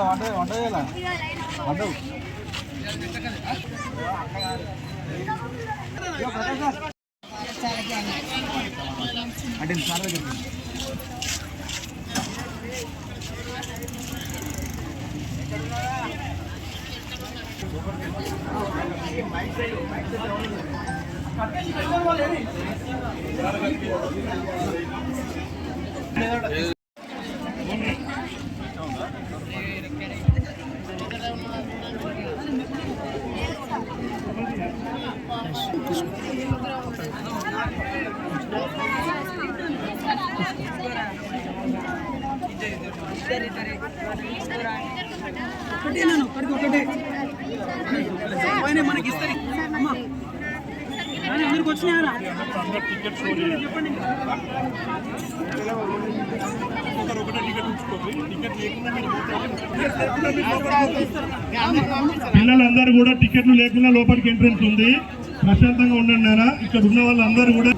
వంట వంట చేయాలా వంట అంటే సార్ దగ్గర ఒకటే నాన్న ఒకటికి ఒకటే. పైన మనకి ఇస్తారు అమ్మా. నాన్న, అందరికి పిల్లలందరూ కూడా టికెట్లు లేకుండా లోపలికి ఎంట్రెన్స్ ఉంది. ప్రశాంతంగా ఉండండి ఇక్కడ ఉన్న వాళ్ళందరూ కూడా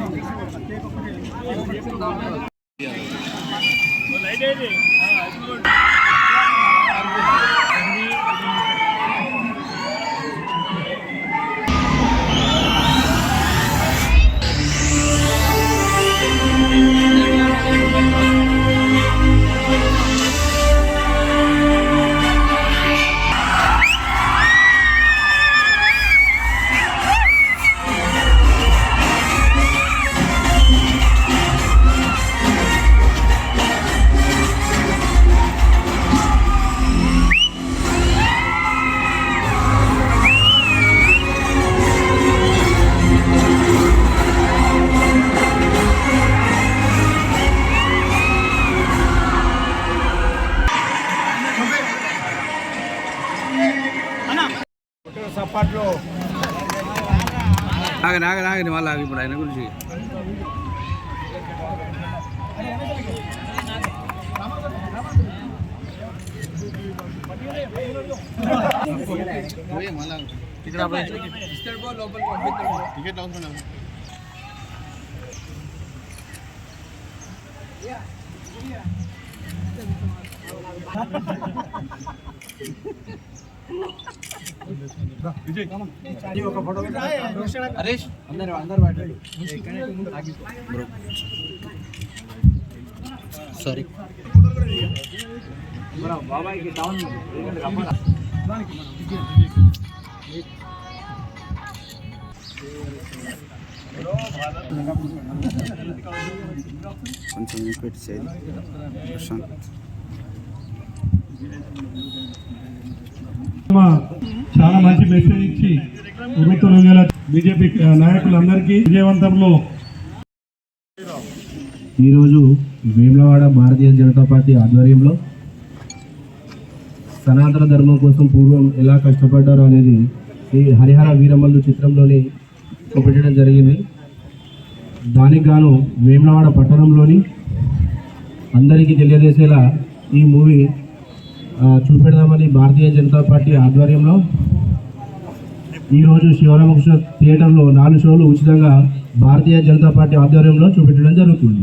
సపాట్లో ఆగండి ఆగండి ఆగండి మళ్ళీ ఆగి ఇప్పుడు ఆయన గురించి ఇక్కడ టికెట్ అవసరం ఒక ఫోటో హరీష్ అందరు అందరు సారీ బాబాయ్కి డౌన్ కొంచెం పెట్టి చేయాలి ప్రశాంత్. చాలా మంచి మెసేజ్ ఇచ్చి ప్రభుత్వం బీజేపీ నాయకులందరికీ విజయవంతంలో. ఈరోజు వేములవాడ భారతీయ జనతా పార్టీ ఆధ్వర్యంలో సనాతన ధర్మం కోసం పూర్వం ఎలా కష్టపడ్డారో అనేది ఈ హరిహర వీరమల్లు చిత్రంలోని చూపించడం జరిగింది. దానికి గాను వేములవాడ పట్టణంలోని అందరికీ తెలియజేసేలా ఈ మూవీ చూపెడదామని భారతీయ జనతా పార్టీ ఆధ్వర్యంలో ఈరోజు శివరామకృష్ణ థియేటర్లో నాలుగు షోలు ఉచితంగా భారతీయ జనతా పార్టీ ఆధ్వర్యంలో చూపెట్టడం జరుగుతుంది.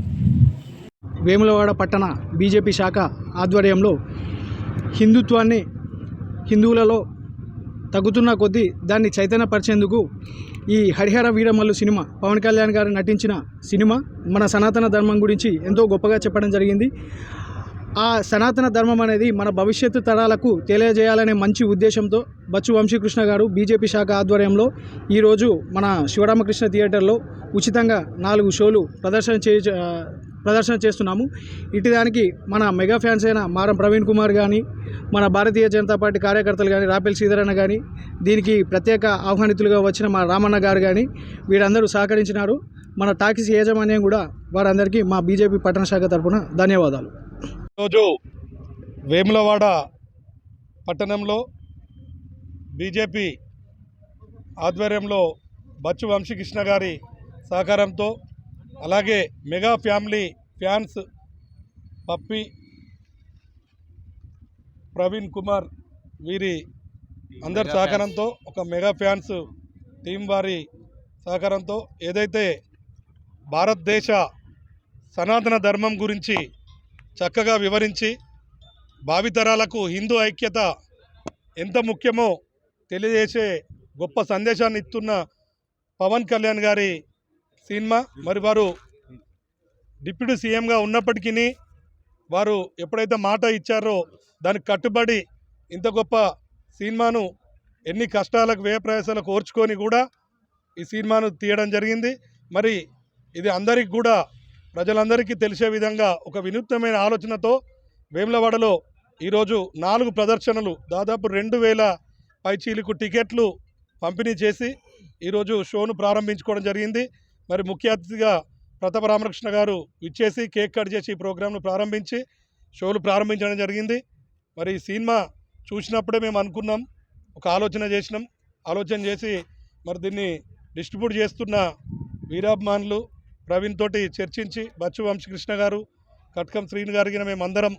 వేములవాడ పట్టణ బీజేపీ శాఖ ఆధ్వర్యంలో హిందుత్వాన్ని హిందువులలో తగ్గుతున్న కొద్దీ దాన్ని చైతన్యపరిచేందుకు ఈ హరిహర వీరమల్లు సినిమా పవన్ కళ్యాణ్ గారు నటించిన సినిమా మన సనాతన ధర్మం గురించి ఎంతో గొప్పగా చెప్పడం జరిగింది. ఆ సనాతన ధర్మం అనేది మన భవిష్యత్తు తరాలకు తెలియజేయాలనే మంచి ఉద్దేశంతో బచ్చు వంశీకృష్ణ గారు బీజేపీ శాఖ ఆధ్వర్యంలో ఈరోజు మన శివరామకృష్ణ థియేటర్లో ఉచితంగా నాలుగు షోలు ప్రదర్శన చే ప్రదర్శన చేస్తున్నాము. ఇటు దానికి మన మెగా ఫ్యాన్స్ అయిన మారం ప్రవీణ్ కుమార్ కానీ మన భారతీయ జనతా పార్టీ కార్యకర్తలు కానీ రాపెల్ శ్రీధరన్న కానీ దీనికి ప్రత్యేక ఆహ్వానితులుగా వచ్చిన మా రామన్న గారు కానీ వీరందరూ సహకరించినారు. మన టాకీస్ యాజమాన్యం కూడా వారందరికీ మా బీజేపీ పట్టణ శాఖ తరపున ధన్యవాదాలు. ఈరోజు వేములవాడ పట్టణంలో బీజేపీ ఆధ్వర్యంలో బచ్చు వంశీకృష్ణ గారి సహకారంతో అలాగే mega family fans Pappi Praveen Kumar వీరి అందరి సహకారంతో ఒక మెగా ఫ్యాన్స్ టీం వారి సహకారంతో ఏదైతే భారతదేశ సనాతన ధర్మం గురించి చక్కగా వివరించి భావితరాలకు హిందూ ఐక్యత ఎంత ముఖ్యమో తెలియజేసే గొప్ప సందేశాన్ని ఇస్తున్న పవన్ కళ్యాణ్ గారి సినిమా. మరి వారు డిప్యూటీ సీఎంగా ఉన్నప్పటికీ వారు ఎప్పుడైతే మాట ఇచ్చారో దానికి కట్టుబడి ఇంత గొప్ప సినిమాను ఎన్ని కష్టాలకు వ్యయ ప్రయాసాలకు ఓర్చుకొని కూడా ఈ సినిమాను తీయడం జరిగింది. మరి ఇది అందరికి కూడా ప్రజలందరికీ తెలిసే విధంగా ఒక వినూత్నమైన ఆలోచనతో వేములవాడలో ఈరోజు నాలుగు ప్రదర్శనలు దాదాపు రెండు వేల పైచీలకు టికెట్లు పంపిణీ చేసి ఈరోజు షోను ప్రారంభించుకోవడం జరిగింది. మరి ముఖ్య అతిథిగా ప్రతాప రామకృష్ణ గారు ఇచ్చేసి కేక్ కట్ చేసి ఈ ప్రోగ్రాంను ప్రారంభించి షోలు ప్రారంభించడం జరిగింది. మరి ఈ సినిమా చూసినప్పుడే మేము అనుకున్నాం ఒక ఆలోచన చేసినాం. ఆలోచన చేసి మరి దీన్ని డిస్ట్రిబ్యూట్ చేస్తున్న వీరాభిమానులు ప్రవీణ్ తోటి చర్చించి బచ్చు వంశకృష్ణ గారు కట్కం శ్రీని గారికి అందరం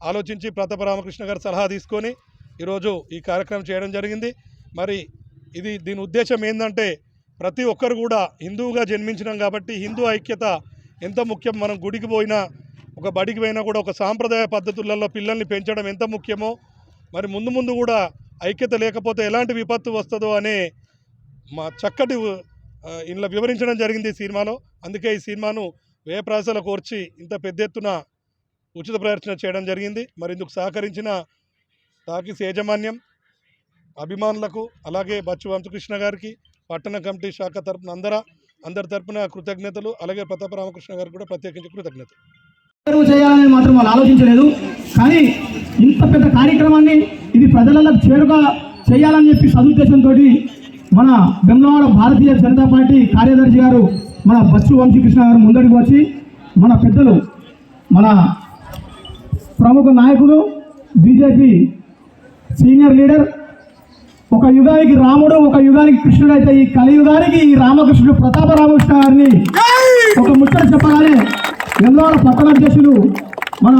ఆలోచించి ప్రతాప రామకృష్ణ గారు సలహా తీసుకొని ఈరోజు ఈ కార్యక్రమం చేయడం జరిగింది. మరి ఇది దీని ఉద్దేశం ఏంటంటే ప్రతి ఒక్కరు కూడా హిందువుగా జన్మించినాం కాబట్టి హిందూ ఐక్యత ఎంత ముఖ్యం? మనం గుడికి పోయినా ఒక బడికి పోయినా కూడా ఒక సాంప్రదాయ పద్ధతులలో పిల్లల్ని పెంచడం ఎంత ముఖ్యమో మరి ముందు ముందు కూడా ఐక్యత లేకపోతే ఎలాంటి విపత్తు వస్తుందో అనే మా చక్కటి ఇందులో వివరించడం జరిగింది ఈ సినిమాలో. అందుకే ఈ సినిమాను వ్యయప్రాసాల కోర్చి ఇంత పెద్ద ఎత్తున ఉచిత ప్రదర్శన చేయడం జరిగింది. మరి ఇందుకు సహకరించిన టాకీస్ యాజమాన్యం అభిమానులకు అలాగే బచ్చు వంశకృష్ణ గారికి పట్టణ కమిటీ శాఖ తరపున అందర అందరి తరపున కృతజ్ఞతలు అలాగే ప్రతాప రామకృష్ణ గారికి కూడా ప్రత్యేకించి కృతజ్ఞతలు. చేయాలని మాత్రం వాళ్ళు ఆలోచించలేదు. కానీ ఇంత పెద్ద కార్యక్రమాన్ని ఇది ప్రజలకు చేరుగా చేయాలని చెప్పి సదుద్దేశంతో మన బెంగళూరు భారతీయ జనతా పార్టీ కార్యదర్శి గారు మన బచ్చు వంశీకృష్ణ గారు ముందడికి వచ్చి మన పెద్దలు మన ప్రముఖ నాయకులు బీజేపీ సీనియర్ లీడర్ ఒక యుగానికి రాముడు ఒక యుగానికి కృష్ణుడు అయితే ఈ కలియుగానికి ఈ రామకృష్ణుడు ప్రతాప రామకృష్ణ గారిని ఒక ముచ్చట చెప్పగానే వెల్లవాడ పట్టణ అధ్యక్షులు మన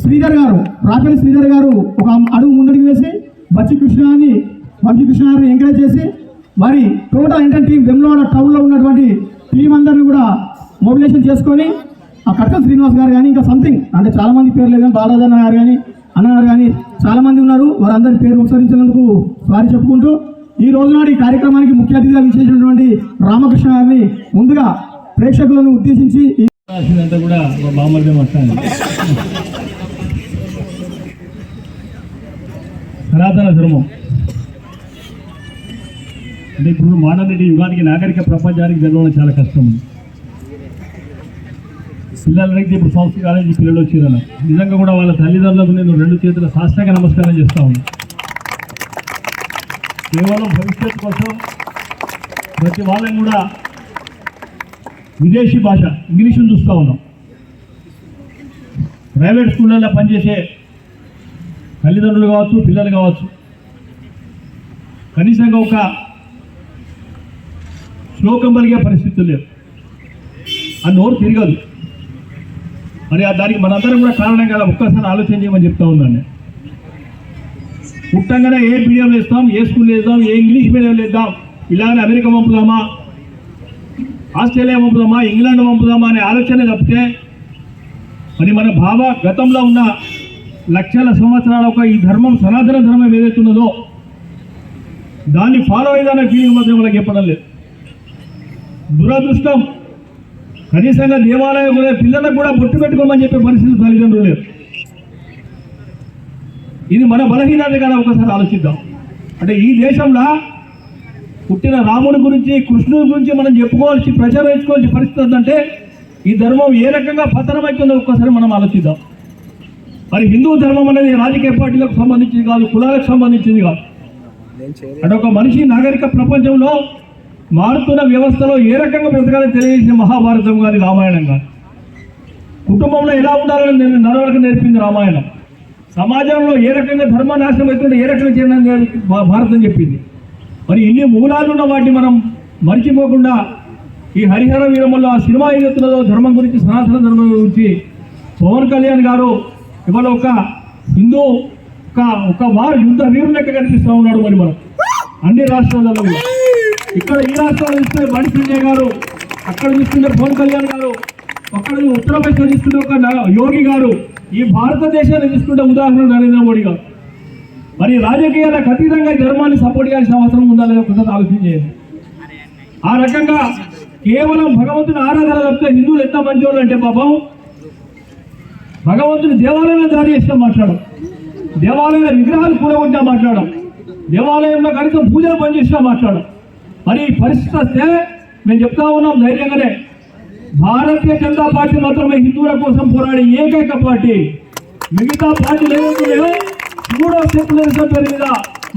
శ్రీధర్ గారు రాపెల్లి శ్రీధర్ గారు ఒక అడుగు ముందడికి వేసి బచ్చి కృష్ణ అని వంశీ కృష్ణ ఎంకరేజ్ చేసి మరి టోటల్ ఇంటర్ టీం వెమ్లవాడ టౌన్లో ఉన్నటువంటి టీం అందరిని కూడా మొబిలైజేషన్ చేసుకొని ఆ కట్క శ్రీనివాస్ గారు కానీ ఇంకా సంథింగ్ అంటే చాలామంది పేర్లు లేదు బాలరాజన్న గారు కానీ అన్నగారు కానీ చాలామంది ఉన్నారు. వారందరి పేరు ఉచ్చరించినందుకు వారి చెప్పుకుంటూ ఈ రోజు నాడు ఈ కార్యక్రమానికి ముఖ్య అతిథిగా విచ్చేసినటువంటి రామకృష్ణ గారిని ముందుగా ప్రేక్షకులను ఉద్దేశించి రాసిందంతా కూడా బామ్మర్దే వస్తాను సనాతన ధర్మం. అంటే ఇప్పుడు మోడర్న్ యుగానికి నాగరిక ప్రపంచానికి జరగడం చాలా కష్టం. పిల్లలకి ఇప్పుడు సంస్కృతి కాలేజీ పిల్లలు వచ్చేదన్న నిజంగా కూడా వాళ్ళ తల్లిదండ్రులకు నేను రెండు చేతుల సాష్టాంగ నమస్కారం చేస్తా ఉన్నాను కేవలం భవిష్యత్తు కోసం ప్రతి వాళ్ళని కూడా విదేశీ భాష ఇంగ్లీషును చూస్తూ ఉన్నాం. ప్రైవేట్ స్కూళ్ళల్లో పనిచేసే తల్లిదండ్రులు కావచ్చు పిల్లలు కావచ్చు కనీసంగా ఒక శ్లోకం పలిగే పరిస్థితులు లేవు. ఆ నోరు తిరగదు. మరి ఆ దానికి మనందరం కూడా కారణం కదా ఒక్కసారి ఆలోచన చేయమని చెప్తా ఉన్నాను నేను. పుట్టంగానే ఏ మీడియం వేస్తాం ఏ స్కూల్ వేద్దాం ఏ ఇంగ్లీష్ మీడియం వేద్దాం ఇలానే అమెరికా పంపుదామా ఆస్ట్రేలియా పంపుదామా ఇంగ్లాండ్ పంపుదామా అనే ఆలోచన తప్పితే మరి మన భావ గతంలో ఉన్న లక్షల సంవత్సరాల ఒక ఈ ధర్మం సనాతన ధర్మం ఏదైతే ఉన్నదో దాన్ని ఫాలో అయ్యేదనే ఫీలింగ్ మాత్రం వాళ్ళకి చెప్పడం లేదు. దురదృష్టం. కనీసంగా దేవాలయం కూడా పిల్లలకు కూడా బొట్టు పెట్టుకోమని చెప్పే పరిస్థితి తల్లిదండ్రులు లేరు. ఇది మన బలహీనత కదా ఒకసారి ఆలోచిద్దాం. అంటే ఈ దేశంలో పుట్టిన రాముడి గురించి కృష్ణుడి గురించి మనం చెప్పుకోవాల్సి ప్రచారించుకోవాల్సిన పరిస్థితి ఉందంటే ఈ ధర్మం ఏ రకంగా పతనమవుతుందో ఒక్కసారి మనం ఆలోచిద్దాం. మరి హిందూ ధర్మం అనేది రాజకీయ పార్టీలకు సంబంధించింది కాదు కులాలకు సంబంధించింది కాదు. అంటే ఒక మనిషి నాగరిక ప్రపంచంలో మారుతున్న వ్యవస్థలో ఏ రకంగా బ్రతకాలని తెలియజేసిన మహాభారతం కానీ రామాయణం కానీ కుటుంబంలో ఎలా ఉండాలని నేను నడవడిక నేర్పింది రామాయణం. సమాజంలో ఏ రకంగా ధర్మ నాశనం అవుతుంటే ఏ రకంగా చేయడం భారతం చెప్పింది. మరి ఇన్ని మూలాలు ఉన్న వాటిని మనం మర్చిపోకుండా ఈ హరిహర వీరములో ఆ సినిమా ఏదైతున్నదో ధర్మం గురించి సనాతన ధర్మం గురించి పవన్ కళ్యాణ్ గారు ఇవాళ ఒక హిందూ ఒక ఒక వారు యుద్ధ వీరు లెక్క కనిపిస్తూ ఉన్నాడు మరి మనం అన్ని రాష్ట్రాలలో ఇక్కడ ఈ రాష్ట్రాలు చూస్తే బండి సంజయ్ గారు అక్కడ చూస్తుంటే పవన్ కళ్యాణ్ గారు అక్కడ ఉత్తరప్రదేశ్ చూస్తుంటే ఒక యోగి గారు ఈ భారతదేశాన్ని చూస్తుంటే ఉదాహరణ నరేంద్ర మోడీ గారు. మరి రాజకీయాలకు అతీతంగా ధర్మాన్ని సపోర్ట్ చేయాల్సిన అవసరం ఉందా లేదా ఒకసారి ఆలోచన చేయండి. ఆ రకంగా కేవలం భగవంతుని ఆరాధన తప్పితే హిందువులు ఎంత మంచివాళ్ళు అంటే పాపం భగవంతుని దేవాలయంలో దాడి చేస్తే మాట్లాడడం దేవాలయంలో విగ్రహాలు కూడగొట్టినా మాట్లాడడం దేవాలయంలో కనీసం పూజలు పనిచేసినా మాట్లాడడం. మరి ఈ పరిస్థితి వస్తే మేము చెప్తా ఉన్నాం ధైర్యంగానే. భారతీయ జనతా పార్టీ మాత్రమే హిందువుల కోసం పోరాడే ఏకైక పార్టీ. మిగతా పార్టీలు ఏమవుతున్నాయో మూడో సెక్యులరిజం పేరు మీద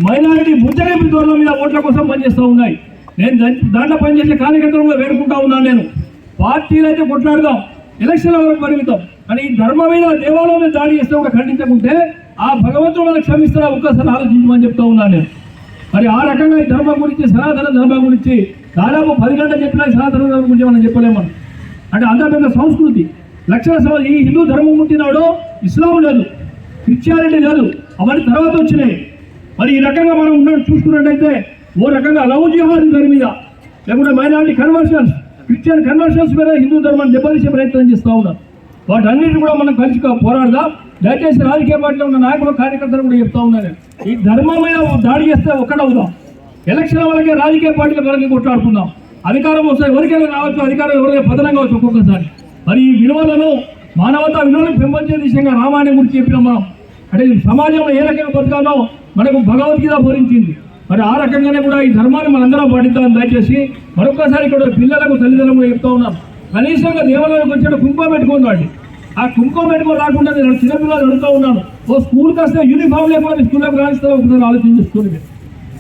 మైనారిటీ బుజ్జగింపు ధోరణి మీద ఓట్ల కోసం పనిచేస్తూ ఉన్నాయి. నేను దాంట్లో పనిచేసే కార్యకర్తలు వేడుకుంటా ఉన్నాను నేను. పార్టీలు అయితే కొట్లాడదాం ఎలక్షన్ల వరకు పరిమితం. కానీ ఈ ధర్మం మీద దేవాలయం మీద దాడి చేస్తే ఒక ఖండించకుంటే ఆ భగవంతుడు మనకు క్షమిస్తారా ఒక్కసారి ఆలోచించమని చెప్తా ఉన్నాను నేను. మరి ఆ రకంగా ఈ ధర్మం గురించి సనాతన ధర్మం గురించి దాదాపు పది గంటలు చెప్పినా సనాతన ధర్మం గురించి మనం చెప్పలేము మనం. అంటే అంత పెద్ద సంస్కృతి. లక్షల సంవత్సరం ఈ హిందూ ధర్మం పుట్టినాడు ఇస్లాం లేదు. క్రిస్టియానిటీ లేదు. అవన్నీ తర్వాత వచ్చినాయి. మరి ఈ రకంగా మనం ఉన్న చూసుకున్నట్టయితే ఓ రకంగా లవ్ జిహాద్ పేరు మీద లేకుంటే మైనారిటీ కన్వర్షన్స్ క్రిస్టియన్ కన్వర్షన్స్ మీద హిందూ ధర్మాన్ని దెబ్బతీసే ప్రయత్నం చేస్తూ ఉన్నారు. వాటన్నిటిని కూడా మనం కలిసి పోరాడదాం. దయచేసి రాజకీయ పార్టీలో ఉన్న నాయకులు కార్యకర్తలు కూడా చెప్తా ఉన్నాను. ఈ ధర్మం మీద దాడి చేస్తే ఒక్కడవుదాం ఎలక్షన్ వరకే రాజకీయ పార్టీల వరకు కొట్లాడుకుందాం. అధికారం వస్తే ఎవరికైనా రావచ్చు అధికారం ఎవరికైనా పతనం కావచ్చు ఒక్కొక్కసారి. మరి ఈ విలువలను మానవతా విలువలను పెంపొందే దిశగా రామాయణం గురించి చెప్పినాం మనం. అంటే ఈ సమాజంలో ఏ రకంగా బతకాలో మనకు భగవద్గీత బోధించింది. మరి ఆ రకంగానే కూడా ఈ ధర్మాన్ని మనందరం పాటిద్దాం దయచేసి మరొకసారి ఇక్కడ పిల్లలకు తల్లిదండ్రులు చెప్తా ఉన్నాం. కనీసంగా దేవాలయానికి వచ్చిన కుంకుమ పెట్టుకోండి ఆ కుంకుమ పెట్టుకొని రాకుండా నేను చిన్నపిల్లలు అడుగుతూ ఉన్నాను. ఓ స్కూల్కి వస్తే యూనిఫామ్ లేకుండా స్కూల్లోకి రాణిస్తారో ఒకసారి ఆలోచించుకోండి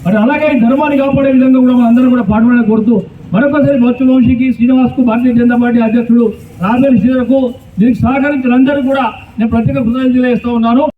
మరి అలాగే ధర్మాన్ని కాపాడే విధంగా కూడా మనందరం కూడా పాటుపడే కోరుతూ మరొకసారి బొత్స వంశీకి శ్రీనివాస్కు భారతీయ జనతా పార్టీ అధ్యక్షుడు రాజేంద్ర శ్రీధర్కు దీనికి సహకరించిన అందరూ కూడా నేను ప్రత్యేక కృతజ్ఞతలు తెలియజేస్తూ ఉన్నాను.